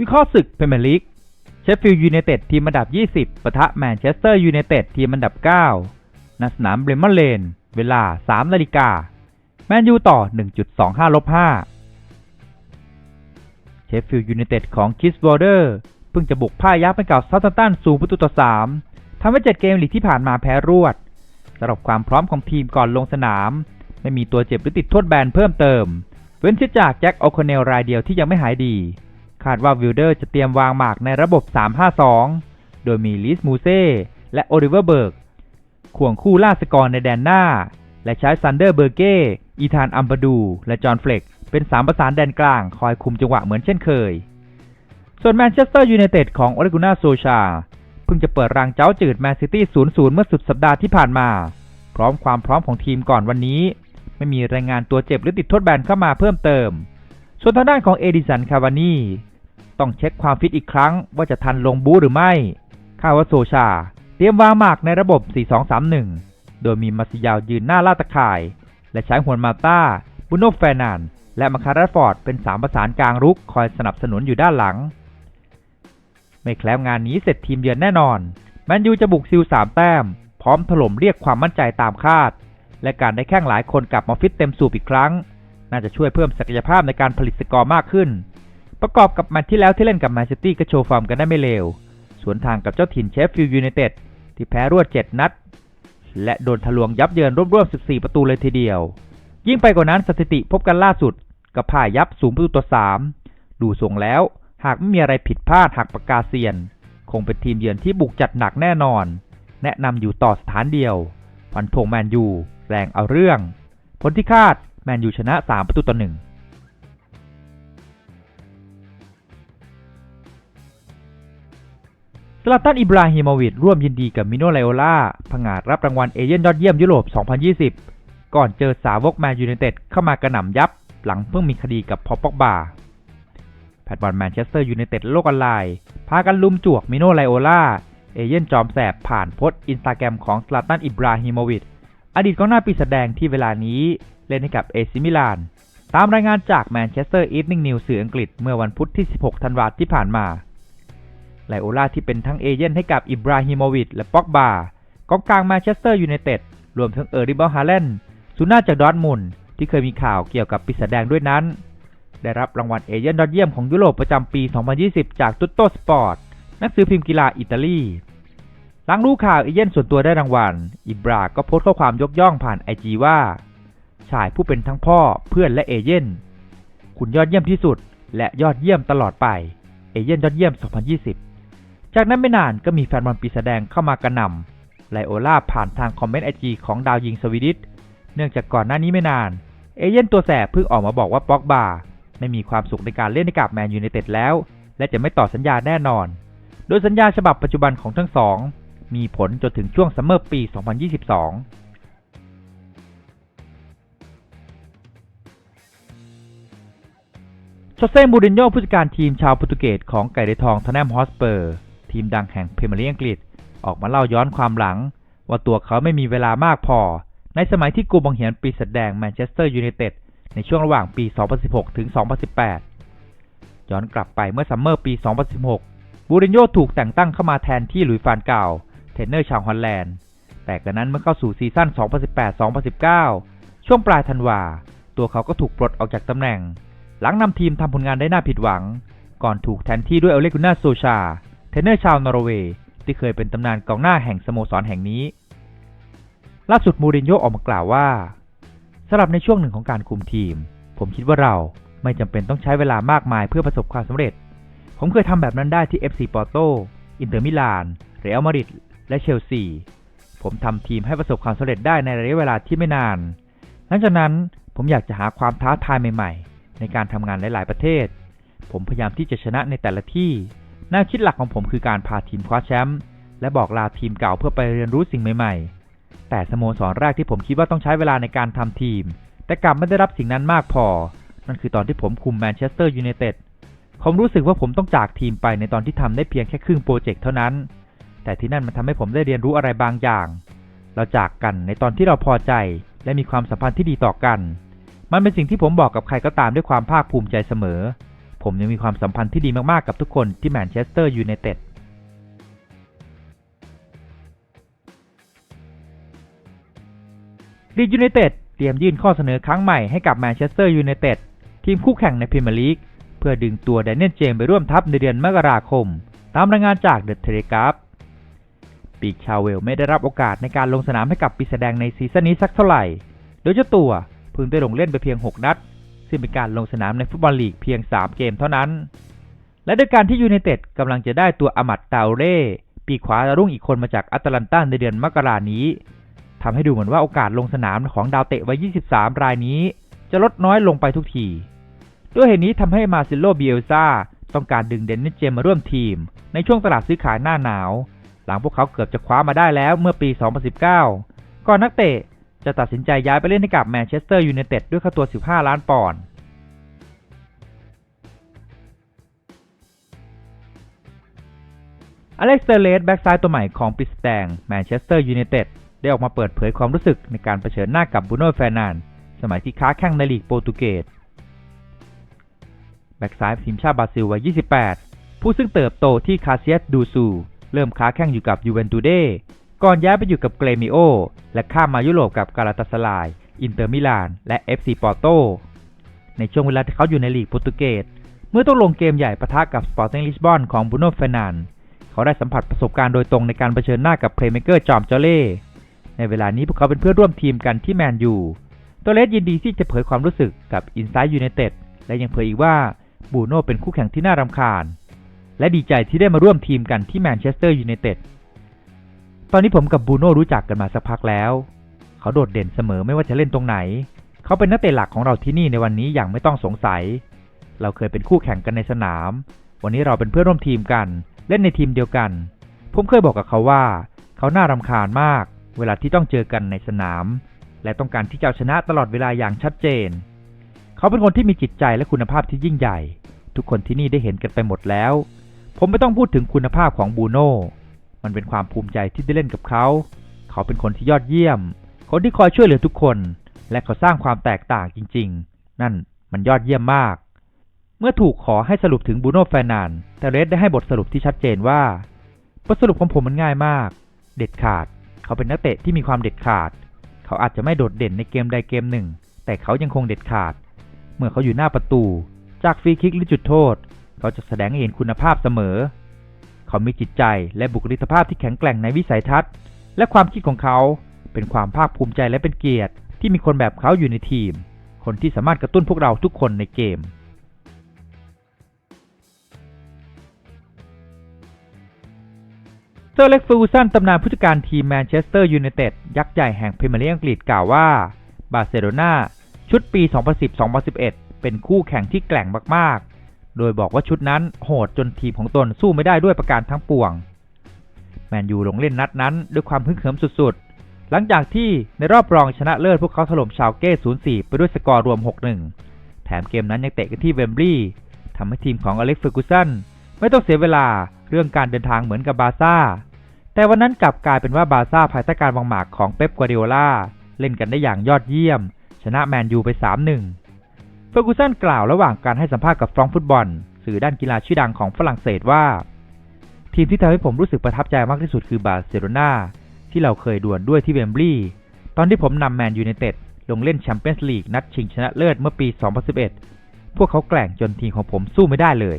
วิเคราะห์ศึกพรีเมียร์ลีกเชฟฟิลด์ยูไนเต็ดทีมอันดับ 20ปะทะแมนเชสเตอร์ยูไนเต็ดทีมอันดับ 9ณสนามเบรมอนเลน เวลา 3 นาฬิกาแมนยูต่อ 1.25ลบ5เชฟฟิลด์ยูไนเต็ดของคิสบอร์เดอร์เพิ่งจะบุกพ่ายยับไปกับเซาท์แฮมป์ตันสูงประตูต่อ3ทำให้7เกมลีกที่ผ่านมาแพ้รวดสำหรับความพร้อมของทีมก่อนลงสนาม ไม่มีตัวเจ็บหรือติดโทษแบนเพิ่มเติม เว้นเสียจากแจ็คโอคอนเนลรายเดียวที่ยังไม่หายดี คาดว่าวิลเดอร์จะเตรียมวางหมากในระบบ 3-5-2 โดยมีลิสมูเซ่และโอลิเวอร์เบิร์กข่วงคู่ล่าสกอร์ในแดนหน้า และใช้ซันเดอร์เบอร์เก้ อีธานอัมบาดู และจอห์นเฟล็กเป็นสามประสานแดนกลางคอยคุมจังหวะเหมือนเช่นเคย ส่วนแมนเชสเตอร์ยูไนเต็ดของโอเลกุน่าโซชา เพิ่งจะเปิดรางเจ้าจืดแมนซิตี้ 0-0 เมื่อสุดสัปดาห์ที่ผ่านมา พร้อมความพร้อมของทีมก่อนวันนี้ ไม่มีรายงานตัวเจ็บหรือติดโทษแบนเข้ามาเพิ่มเติม ส่วนทางด้านของเอดิสันคาวานีต้องเช็คความฟิตอีกครั้งว่าจะทันลงบูหรือไม่คาวาโซชา เตรียมวางหมากในระบบ 4-2-3-1 โดยมีมาซิยาวยืนหน้าล่าตะข่าย และใช้ฮวนมาต้า บุโนแฟนาน และมาคาราฟอร์ดเป็นสามประสานกลางรุกคอยสนับสนุนอยู่ด้านหลัง ไม่แคล้วงานนี้เสร็จทีมเยือนแน่นอนแมนยูจะบุกซิล3แต้ม พร้อมถล่มเรียกความมั่นใจตามคาด และการได้แข้งหลายคนกลับมาฟิตเต็มสูบอีกครั้ง น่าจะช่วยเพิ่มศักยภาพในการผลิตสกอร์มากขึ้น ประกอบกับแมตช์ที่แล้วที่เล่นกับแมนเชสเตอร์ก็โชว์ฟอร์มกันได้ไม่เลว สวนทางกับเจ้าถิ่นเชฟฟิลด์ยูไนเต็ดที่แพ้รวด 7 นัด และโดนทะลวงยับเยินร่วมๆ14 ประตูเลยทีเดียว ยิ่งไปกว่านั้นสถิติพบกันล่าสุดกับพ่ายยับสูงประตูต่อ3ดูทรงแล้ว หากไม่มีอะไรผิดพลาดหักปากกาเซียน คงเป็นทีมเยือนที่บุกจัดหนักแน่นอน แนะนำอยู่ต่อสถานเดียวฟันธงแมนยูแรงเอาเรื่อง ผลที่คาด แมนยูชนะ 3 ประตูต่อหนึ่งสลาตันอิบราฮิโมวิชร่วมยินดีกับมิโนไลโอลาผงาดรับรางวัลเอเย่นยอดเยี่ยมยุโรป 2020 ก่อนเจอสาวกแมนยูไนเต็ดเข้ามากระหน่ำยับ หลังเพิ่งมีคดีกับพอปอกบาแพทบอลแมนเชสเตอร์ยูไนเต็ดโลกออนไลน์พากันลุมจวกมิโนไลโอลาเอเย่นจอมแสบผ่านโพสต์อินสตาแกรมของสลาตันอิบราฮิโมวิชอดีตกองหน้าปีศาจแดงที่เวลานี้ เล่นให้กับเอซิมิลาน ตามรายงานจากแมนเชสเตอร์อีฟนิ่งนิวสื่ออังกฤษเมื่อวันพุธที่ 16 ธันวาคมที่ผ่านมาไลโอลาที่เป็นทั้งเอเย่นให้กับอิบราฮิโมวิชและป็อกบากองกลางแมนเชสเตอร์ยูไนเต็ดรวมทั้งเออริเบลฮาเลนซูน่าจากดอทมุนที่เคยมีข่าวเกี่ยวกับปีศาจแดงด้วยนั้น ได้รับรางวัลเอเย่นยอดเยี่ยมของยุโรปประจำปี 2020 จากตุตโตสปอร์ตนักซื้อพิมพ์กีฬาอิตาลีหลังรู้ข่าวเอเย่นส่วนตัวได้รางวัล อิบราก็โพสต์ข้อความยกย่องผ่านไอจีว่า ชายผู้เป็นทั้งพ่อเพื่อนและเอเย่นคุณยอดเยี่ยมที่สุด และยอดเยี่ยมตลอดไป เอเย่นยอดเยี่ยม 2020 จากนั้นไม่นานก็มีแฟนบอลปีแสดงเข้ามากระหน่ำไลโอล่าผ่านทางคอมเมนต์ไอจีของดาวยิงสวีดิชเนื่องจากก่อนหน้านี้ไม่นาน เอเย่นตัวแสบเพิ่งออกมาบอกว่าป็อกบาไม่มีความสุขในการเล่นให้กับแมนยูไนเต็ดแล้ว และจะไม่ต่อสัญญาแน่นอน โดยสัญญาฉบับปัจจุบันของทั้งสอง มีผลจนถึงช่วงซัมเมอร์ปี 2022 โชเซ่มูรินโญ่ผู้จัดการทีมชาวโปรตุเกสของไก่ไดทองทนแนมฮอสเปอร์ ทีมดังแห่งพรีเมียร์ลีกอังกฤษ ออกมาเล่าย้อนความหลัง ว่าตัวเขาไม่มีเวลามากพอ ในสมัยที่กูบังเหียนปีศาจแดงแมนเชสเตอร์ยูไนเต็ดในช่วงระหว่างปี 2016 ถึง 2018 ย้อนกลับไปเมื่อซัมเมอร์ปี 2016 บูรินโญ่ถูกแต่งตั้งเข้ามาแทนที่หลุยฟานเก่าเทรนเนอร์ชาวฮอลแลนด์ แต่กระนั้นเมื่อเข้าสู่ซีซั่น 2018-2019 ช่วงปลายธันวา ตัวเขาก็ถูกปลดออกจากตำแหน่ง หลังนำทีมทำผลงานได้น่าผิดหวัง ก่อนถูกแทนที่ด้วยเอเลกุน่าโซชา เทนเนอร์ชาวนอร์เวย์ที่เคยเป็นตำนานกองหน้าแห่งสโมสรแห่งนี้ ล่าสุดมูรินโญ่ออกมากล่าวว่าสำหรับในช่วงหนึ่งของการคุมทีม ผมคิดว่าเราไม่จำเป็นต้องใช้เวลามากมายเพื่อประสบความสำเร็จ ผมเคยทำแบบนั้นได้ที่ FC ปอร์โต อินเตอร์มิลาน เรอัลมาดริด และเชลซี ผมทำทีมให้ประสบความสำเร็จได้ในระยะเวลาที่ไม่นาน หลังจากนั้นผมอยากจะหาความท้าทายใหม่ๆ ในการทำงานหลาย ๆ ประเทศ ผมพยายามที่จะชนะในแต่ละที่แนวคิดหลักของผมคือการพาทีมคว้าแชมป์และบอกลาทีมเก่าเพื่อไปเรียนรู้สิ่งใหม่ ๆ แต่สโมสรแรกที่ผมคิดว่าต้องใช้เวลาในการทำทีม แต่กลับไม่ได้รับสิ่งนั้นมากพอ นั่นคือตอนที่ผมคุมแมนเชสเตอร์ยูไนเต็ดผมรู้สึกว่าผมต้องจากทีมไปในตอนที่ทำได้เพียงแค่ครึ่งโปรเจกต์เท่านั้น แต่ที่นั่นมันทำให้ผมได้เรียนรู้อะไรบางอย่าง เราจากกันในตอนที่เราพอใจ และมีความสัมพันธ์ที่ดีต่อกัน มันเป็นสิ่งที่ผมบอกกับใครก็ตามด้วยความภาคภูมิใจเสมอ ผมยังมีความสัมพันธ์ที่ดีมากๆกับทุกคนที่แมนเชสเตอร์ยูไนเต็ดลีดยูไนเต็ดเตรียมยื่นข้อเสนอครั้งใหม่ให้กับแมนเชสเตอร์ยูไนเต็ดทีมคู่แข่งในพรีเมียร์ลีกเพื่อดึงตัวแดเนียลเจมส์ไปร่วมทัพในเดือนมกราคม ตามรายงานจากเดอะเทเลกราฟปีกชาวเวลไม่ได้รับโอกาสในการลงสนามให้กับปีแสดงในซีซั่นนี้สักเท่าไหร่ โดยเจ้าตัว พิ่งได้ลงเล่นไปเพียง 6 นัด ซึ่งเป็นการลงสนามในฟุตบอลลีกเพียง 3 เกมเท่านั้น และด้วยการที่ยูไนเต็ดกำลังจะได้ตัวอามัดตาเร่ปีกขวาดารุ่งอีกคนมาจากอัตแลนตาในเดือนมกรานี้ทำให้ดูเหมือนว่าโอกาสลงสนามของดาวเตะวัย 23 รายนี้ จะลดน้อยลงไปทุกทีด้วยเหตุนี้ทำให้มาซิโลเบียลซาต้องการดึงเดนนิสเจมมาร่วมทีม ในช่วงตลาดซื้อขายหน้าหนาว หลังพวกเขาเกือบจะคว้ามาได้แล้วเมื่อปี 2019 ก่อนนักเตะ จะตัดสินใจย้ายไปเล่นให้กับแมนเชสเตอร์ยูไนเต็ดด้วยค่าตัว 15 ล้านปอนด์อเล็กซ์เตเลสแบ็กซ้ายตัวใหม่ของปิสแตงแมนเชสเตอร์ยูไนเต็ดได้ออกมาเปิดเผยความรู้สึกในการเผชิญหน้ากับบูโน่แฟร์นันด์สมัยที่ค้าแข่งในลีกโปรตุเกสแบ็กซ้ายทีมชาติบราซิลวัย 28 ผู้ซึ่งเติบโตที่คาเซียสดูซู เริ่มค้าแข่งอยู่กับยูเวนตุเด ก่อนย้ายไปอยู่กับเกรมิโอ และข้ามมายุโรปกับกาลาตาสลาย อินเตอร์มิลาน และ FC ปอร์โต ในช่วงเวลาที่เขาอยู่ในลีกโปรตุเกส เมื่อต้องลงเกมใหญ่ปะทะกับสปอร์ติ้งลิสบอนของบูโน่เฟนันเขาได้สัมผัสประสบการณ์โดยตรงในการเผชิญหน้ากับเพลย์เมเกอร์จอมเจเล่ ในเวลานี้พวกเขาเป็นเพื่อนร่วมทีมกันที่แมนยูตัวเลสยินดีที่จะเผยความรู้สึกกับอินไซด์ยูไนเต็ดและยังเผยอีกว่าบูโน่เป็นคู่แข่งที่น่ารำคาญ และดีใจที่ได้มาร่วมทีมกันที่แมนเชสเตอร์ยูไนเต็ด ตอนนี้ผมกับบูโน่รู้จักกันมาสักพักแล้ว เขาโดดเด่นเสมอไม่ว่าจะเล่นตรงไหน เขาเป็นนักเตะหลักของเราที่นี่ในวันนี้อย่างไม่ต้องสงสัย เราเคยเป็นคู่แข่งกันในสนาม วันนี้เราเป็นเพื่อนร่วมทีมกัน เล่นในทีมเดียวกัน ผมเคยบอกกับเขาว่า เขาน่ารำคาญมาก เวลาที่ต้องเจอกันในสนาม และต้องการที่จะชนะตลอดเวลาอย่างชัดเจน เขาเป็นคนที่มีจิตใจและคุณภาพที่ยิ่งใหญ่ ทุกคนที่นี่ได้เห็นกันไปหมดแล้ว ผมไม่ต้องพูดถึงคุณภาพของบูโน่ มันเป็นความภูมิใจที่ได้เล่นกับเขา เขาเป็นคนที่ยอดเยี่ยม คนที่คอยช่วยเหลือทุกคน และเขาสร้างความแตกต่างจริง ๆ นั่นมันยอดเยี่ยมมาก เมื่อถูกขอให้สรุปถึงบูโน่แฟร์นันแต่เรสได้ให้บทสรุปที่ชัดเจนว่า บทสรุปของผมมันง่ายมาก เด็ดขาด เขาเป็นนักเตะที่มีความเด็ดขาด เขาอาจจะไม่โดดเด่นในเกมใดเกมหนึ่ง แต่เขายังคงเด็ดขาด เมื่อเขาอยู่หน้าประตู จากฟรีคิกหรือจุดโทษ เขาจะแสดงให้เห็นคุณภาพเสมอ เขามีจิตใจและบุคลิกภาพที่แข็งแกร่งในวิสัยทัศน์ และความคิดของเขา เป็นความภาคภูมิใจและเป็นเกียรติ ที่มีคนแบบเขาอยู่ในทีม คนที่สามารถกระตุ้นพวกเราทุกคนในเกมเซอร์เล็กฟูซันตำนานผู้จัดการทีมแมนเชสเตอร์ยูไนเต็ดยักษ์ใหญ่แห่งพรีเมียร์ลีกอังกฤษกล่าวว่า บาร์เซโลนาชุดปี 2010-2011 เป็นคู่แข่งที่แกร่งมากๆ โดยบอกว่าชุดนั้นโหดจนทีมของตนสู้ไม่ได้ด้วยประการทั้งปวง แมนยูลงเล่นนัดนั้นด้วยความพึงเหิมสุดๆ หลังจากที่ในรอบรองชนะเลิศพวกเขาถล่มชาวเก้ 0-4 ไปด้วยสกอร์รวม 6-1 แถมเกมนั้นยังเตะกันที่เวมบลีย์ทำให้ทีมของอเล็กซ์เฟอร์กูสันไม่ต้องเสียเวลาเรื่องการเดินทางเหมือนกับบาซ่า แต่วันนั้นกลับกลายเป็นว่าบาซ่าภายใต้การวางหมากของเป๊ปกัวเดโอลาเล่นกันได้อย่างยอดเยี่ยม ชนะแมนยูไป 3-1 เฟอร์กูสันกล่าวระหว่างการให้สัมภาษณ์กับฟรองฟุตบอล สื่อด้านกีฬาชื่อดังของฝรั่งเศสว่า ทีมที่ทำให้ผมรู้สึกประทับใจมากที่สุดคือบาร์เซโลนาที่เราเคยดวลด้วยที่เวมบลีย์ตอนที่ผมนำแมนยูไนเต็ดลงเล่นแชมเปี้ยนส์ลีกนัดชิงชนะเลิศเมื่อปี 2011 พวกเขาแกล่งจนทีมของผมสู้ไม่ได้เลย